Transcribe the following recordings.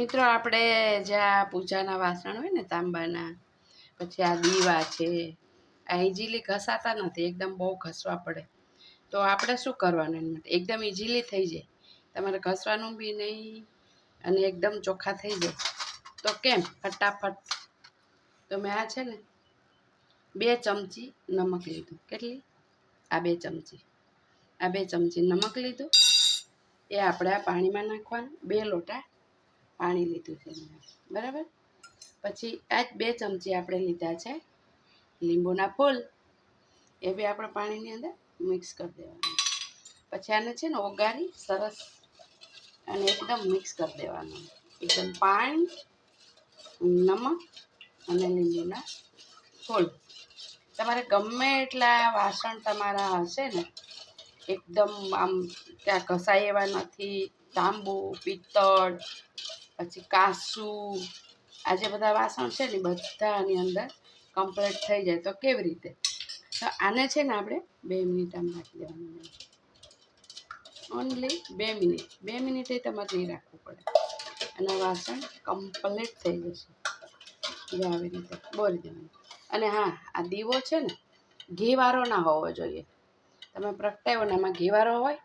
મિત્રો, આપણે જ્યાં પૂજાના વાસણ હોય ને તાંબાના, પછી આ દીવા છે, આ ઇઝીલી ઘસાતા નથી, એકદમ બહુ ઘસવા પડે. તો આપણે શું કરવાનું એના માટે? એકદમ ઇઝીલી થઈ જાય. તમારે ઘસવાનું બી નહીં અને એકદમ ચોખ્ખા થઈ જાય. તો કેમ? ફટાફટ. તો મેં આ છે ને બે ચમચી નમક લીધું. કેટલી? આ બે ચમચી. આ બે ચમચી નમક લીધું. એ આપણે આ પાણીમાં નાખવાનું. બે લોટા પાણી લીધું છે. બરાબર? પછી આ જ બે ચમચી આપણે લીધા છે લીંબુના ફૂલ. એ બી આપણે પાણીની અંદર મિક્સ કરી દેવાનું. પછી આને છે ને ઓગારી, સરસ અને એકદમ મિક્સ કરી દેવાનું. એકદમ પાણી, નમક અને લીંબુના ફૂલ. તમારે ગમે એટલા વાસણ તમારા હશે ને, એકદમ આમ ત્યાં ઘસાય એવા નથી, તાંબુ, પિત્તળ પછી કાસું આ જે બધા વાસણ છે ને બધાની અંદર કમ્પ્લીટ થઈ જાય. તો કેવી રીતે? તો આને છે ને આપણે બે મિનિટ આમ રાખી દેવાનું ઓનલી બે મિનિટ. બે મિનિટે તમારે નહીં રાખવું પડે. અને વાસણ કમ્પ્લીટ થઈ જશે. જો આવી રીતે બોરી દેવાનું. અને હા, આ દીવો છે ને ઘીવાળો ના હોવો જોઈએ. તમે પ્રગટાવ્યો ને એમાં ઘીવાળો હોય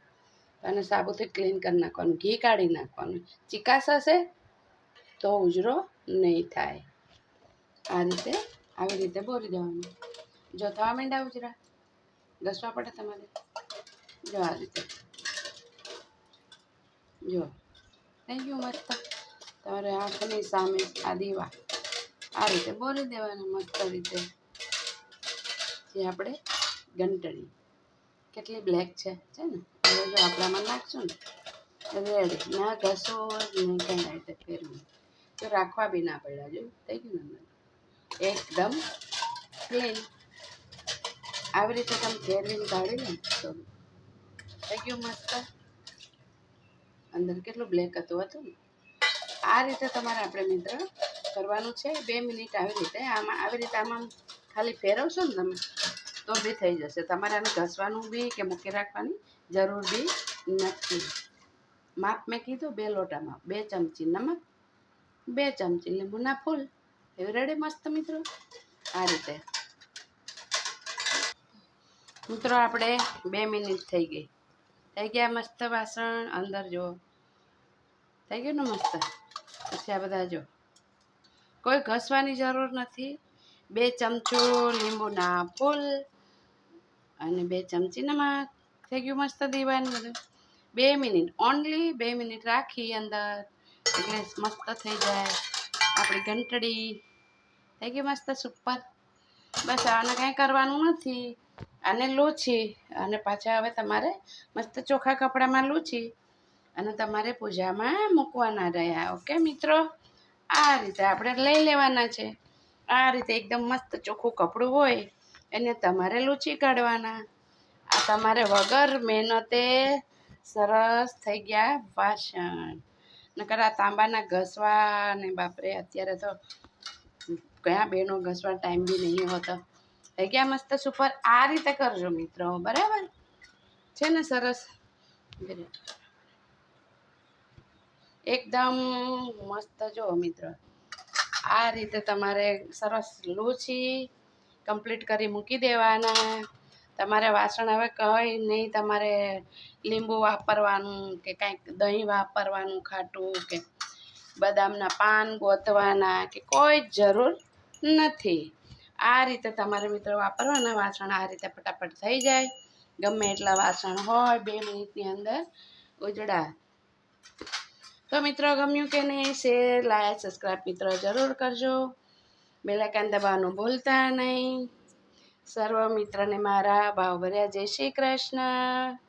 અને સાબુથી ક્લીન કરી નાખવાનું, ઘી કાઢી નાખવાનું. ચિકાસ હશે તો ઉજરો નહીં થાય. આ રીતે આવી રીતે બોરી દેવાનું. જો થવા માંડ્યા ઉજરા? ઘસવા પડે તમારે? જો આ રીતે. જો. થઈ ગયું મસ્ત. તમારે આંખની સામે આ દીવા. આ રીતે બોરી દેવાનું મસ્ત રીતે. જે આપણે ઘંટડી કેટલી બ્લેક છે છે ને? જો આપણામાં નાખશું ને રેડી ના ઘસો જ નહીં કંઈ રીતે ફેરવું તો રાખવા બી ના પડ્યા જો થઈ ગયું ને એકદમ ક્લીન આવી રીતે તમે ફેરવીને કાઢી લે તો થઈ ગયું મસ્ત. અંદર કેટલું બ્લેક હતું હતું ને? આ રીતે તમારે આપણે મિત્ર કરવાનું છે. બે મિનિટ આવી રીતે. આમાં, આવી રીતે આમાં ખાલી ફેરવશો ને તમે, તો બી થઈ જશે. તમારે આને ઘસવાનું બી કે મૂકી રાખવાની જરૂર બી નથી. માપ મેં કીધું બે લોટામાં, બે ચમચી નમક બે ચમચી લીંબુના ફૂલ. એવું રેડી, મસ્ત મિત્રો? આ રીતે. મિત્રો, આપણે બે મિનિટ થઈ ગઈ. થઈ ગયા મસ્ત વાસણ. અંદર જુઓ. થઈ ગયું ને મસ્ત? પછી આ બધા જો. કોઈ ઘસવાની જરૂર નથી. બે ચમચું લીંબુના ફૂલ અને બે ચમચી નમક થઈ ગયું મસ્ત દીવાનું બધું. બે મિનિટ ઓનલી બે મિનિટ રાખી અંદર. એટલે મસ્ત થઈ જાય. આપણી ઘંટડી. થઈ ગઈ મસ્ત સુપર. બસ આને કાંઈ કરવાનું નથી. આને લૂછી અને પાછા હવે તમારે મસ્ત ચોખ્ખા કપડામાં લૂછી અને તમારે પૂજામાં મૂકવાના રહ્યા. ઓકે મિત્રો? આ રીતે આપણે લઈ લેવાના છે. આ રીતે એકદમ મસ્ત ચોખ્ખું કપડું હોય એને તમારે લૂછી કાઢવાના. આ તમારે વગર મહેનતે સરસ થઈ ગયા વાસણ. નકર આ તાંબાના ઘસવા ને બાપરે, અત્યારે તો કયા બેનો ઘસવા ટાઈમ બી નહીં હોતો. થઈ ગયા મસ્ત સુપર. આ રીતે કરજો મિત્રો, બરાબર? છે ને સરસ? એકદમ મસ્ત જો મિત્રો. આ રીતે તમારે સરસ લૂછી કમ્પ્લીટ કરી મૂકી દેવાના. તમારે વાસણ હવે કંઈ નહીં, તમારે લીંબુ વાપરવાનું કે કાંઈક દહીં વાપરવાનું, ખાટું કે બદામના પાન ગોતવાના કે કોઈ જ જરૂર નથી. આ રીતે તમારે મિત્રો વાપરવાના વાસણ આ રીતે ફટાફટ થઈ જાય. ગમે એટલા વાસણ હોય બે મિનિટની અંદર ઉજળા તો મિત્રો ગમ્યું કે નહીં શેર લાઈક સબસ્ક્રાઈબ મિત્રો જરૂર કરજો. બેલાકાન દબાવવાનું ભૂલતા નહીં. સર્વ મિત્રને મારા ભાવભર્યા જય શ્રી કૃષ્ણ.